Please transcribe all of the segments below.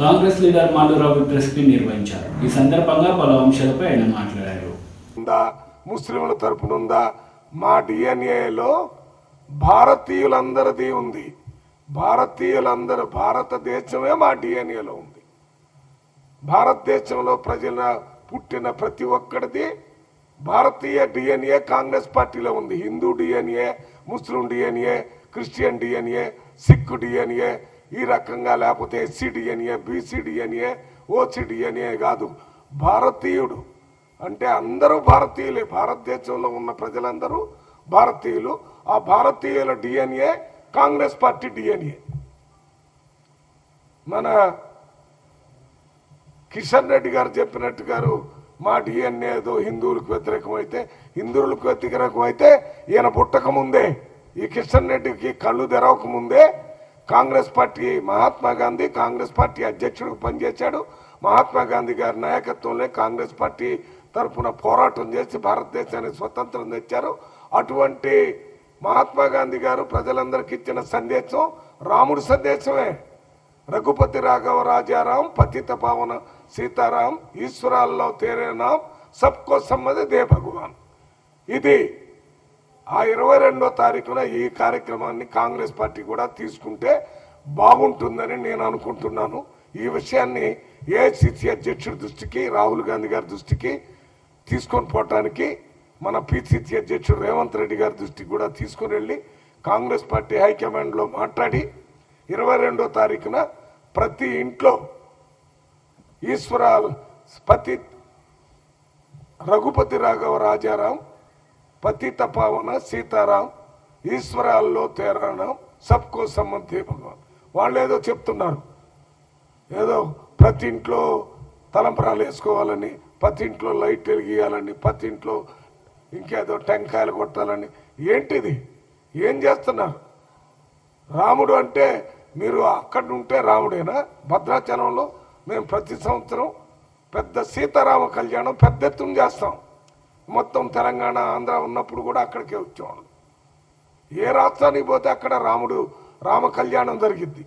Congress leader Madhavarao press meet నిర్వహించారు. ఈ సందర్భంగా పలు అంశాలపై ఆయన మాట్లాడారు. ఉందా? ముస్లింల తరపున ఉందా? మా డిఎన్ఏలో భారతీయులందరిది ఉంది. భారతీయులందరూ భారతదేశమే మా డిఎన్ఏలో ఉంది. భారతదేశంలో ప్రజల పుట్టిన ప్రతి ఒక్కడిది భారతీయ డిఎన్ఏ కాంగ్రెస్ పార్టీలో ఉంది. Hindu DNA Muslim DNA Christian DNA Sikh DNA ఈ రకంగా లేకపోతే ఎస్సీడిఎన్ఏ బీసీడిఎన్ఏ ఓసీడిఎన్ఏ కాదు. భారతీయుడు అంటే అందరూ భారతీయులే. భారతదేశంలో ఉన్న ప్రజలందరూ భారతీయులు. ఆ భారతీయుల డిఎన్ఏ కాంగ్రెస్ పార్టీ డిఎన్ఏ. మన కిషన్ రెడ్డి గారు చెప్పినట్టు గారు మా డిఎన్ఏ ఏదో హిందువులకు వ్యతిరేకమైతే హిందువులకు వ్యతిరేకమైతే ఈయన పుట్టకముందే ఈ కిషన్ రెడ్డికి కళ్ళు తెరవక ముందే కాంగ్రెస్ పార్టీ మహాత్మా గాంధీ కాంగ్రెస్ పార్టీ అధ్యక్షుడికి పనిచేశాడు. మహాత్మా గాంధీ గారి నాయకత్వంలో కాంగ్రెస్ పార్టీ తరఫున పోరాటం చేసి భారతదేశానికి స్వతంత్రం తెచ్చారు. అటువంటి మహాత్మా గాంధీ గారు ప్రజలందరికీ ఇచ్చిన సందేశం రాముడి సందేశమే. రఘుపతి రాఘవ రాజారాం పతిత పావన సీతారాం ఈశ్వరాల్లో తేరేనాం సబ్కో సమ్మది దే భగవాన్. ఇది ఆ ఇరవై రెండో తారీఖున ఈ కార్యక్రమాన్ని కాంగ్రెస్ పార్టీ కూడా తీసుకుంటే బాగుంటుందని నేను అనుకుంటున్నాను. ఈ విషయాన్ని ఏఐసిసి అధ్యక్షుడి దృష్టికి రాహుల్ గాంధీ గారి దృష్టికి తీసుకొని పోవటానికి మన పిసిసి అధ్యక్షుడు రేవంత్ రెడ్డి గారి దృష్టికి కూడా తీసుకుని వెళ్ళి కాంగ్రెస్ పార్టీ హైకమాండ్లో మాట్లాడి ఇరవై రెండో తారీఖున ప్రతి ఇంట్లో ఈశ్వర పతి రఘుపతి రాఘవ రాజారాం పతిత పావన సీతారాం ఈశ్వరాల్లో తేరణం సబ్కో సంబంధి భగవాన్. వాళ్ళు ఏదో చెప్తున్నారు. ఏదో ప్రతి ఇంట్లో తలంపరాలు వేసుకోవాలని ప్రతి ఇంట్లో లైట్ వెలిగియాలని ప్రతి ఇంట్లో ఇంకేదో టెంకాయలు కొట్టాలని. ఏంటిది? ఏం చేస్తున్నారు? రాముడు అంటే మీరు అక్కడ ఉంటే రాముడేనా? భద్రాచలంలో మేము ప్రతి సంవత్సరం పెద్ద సీతారామ కళ్యాణం పెద్ద ఎత్తున చేస్తాం. మొత్తం తెలంగాణ ఆంధ్ర ఉన్నప్పుడు కూడా అక్కడికే వచ్చేవాళ్ళు. ఏ రాష్ట్రానికి పోతే అక్కడ రాముడు రామ కళ్యాణం జరిగిద్ది.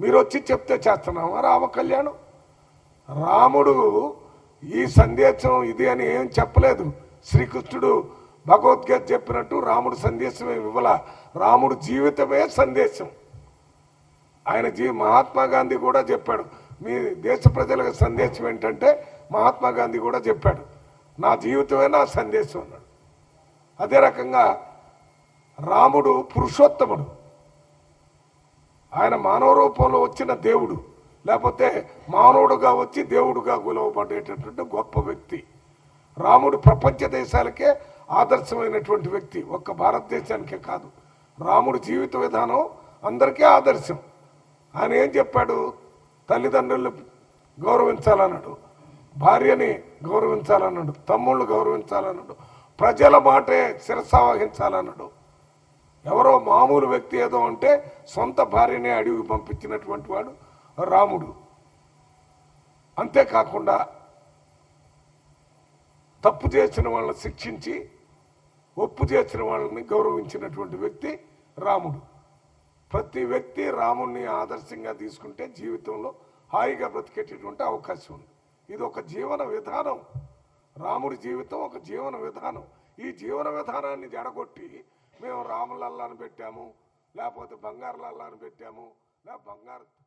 మీరు వచ్చి చెప్తే చేస్తున్నామా రామ కళ్యాణం? రాముడు ఈ సందేశం ఇది అని ఏం చెప్పలేదు. శ్రీకృష్ణుడు భగవద్గీత చెప్పినట్టు రాముడు సందేశమే ఇవ్వల. రాముడు జీవితమే సందేశం. ఆయన జీ మహాత్మా గాంధీ కూడా చెప్పాడు. మీ దేశ ప్రజలకు సందేశం ఏంటంటే మహాత్మా గాంధీ కూడా చెప్పాడు. నా జీవితమే నా సందేశం అన్నాడు. అదే రకంగా రాముడు పురుషోత్తముడు. ఆయన మానవ రూపంలో వచ్చిన దేవుడు లేకపోతే మానవుడుగా వచ్చి దేవుడుగా గులవబడేటటువంటి గొప్ప వ్యక్తి. రాముడు ప్రపంచ దేశాలకే ఆదర్శమైనటువంటి వ్యక్తి ఒక్క భారతదేశానికే కాదు. రాముడు జీవిత విధానం అందరికీ ఆదర్శం. ఆయన ఏం చెప్పాడు? తల్లిదండ్రులు గౌరవించాలన్నాడు. భార్యని గౌరవించాలన్నాడు తమ్ముళ్ళు గౌరవించాలన్నాడు ప్రజల మాటే శిరసావహించాలన్నాడు. ఎవరో మామూలు వ్యక్తి ఏదో అంటే సొంత భార్యనే అడిగి పంపించినటువంటి వాడు రాముడు. అంతేకాకుండా తప్పు చేసిన వాళ్ళని శిక్షించి ఒప్పు చేసిన వాళ్ళని గౌరవించినటువంటి వ్యక్తి రాముడు. ప్రతి వ్యక్తి రాముడిని ఆదర్శంగా తీసుకుంటే జీవితంలో హాయిగా బ్రతికేటటువంటి అవకాశం ఉంది. ఇది ఒక జీవన విధానం. రాముడి జీవితం ఒక జీవన విధానం. ఈ జీవన విధానాన్ని జడగొట్టి మేము రాములల్లాను పెట్టాము లేకపోతే బంగారులల్లాను పెట్టాము లేకపోతే బంగారు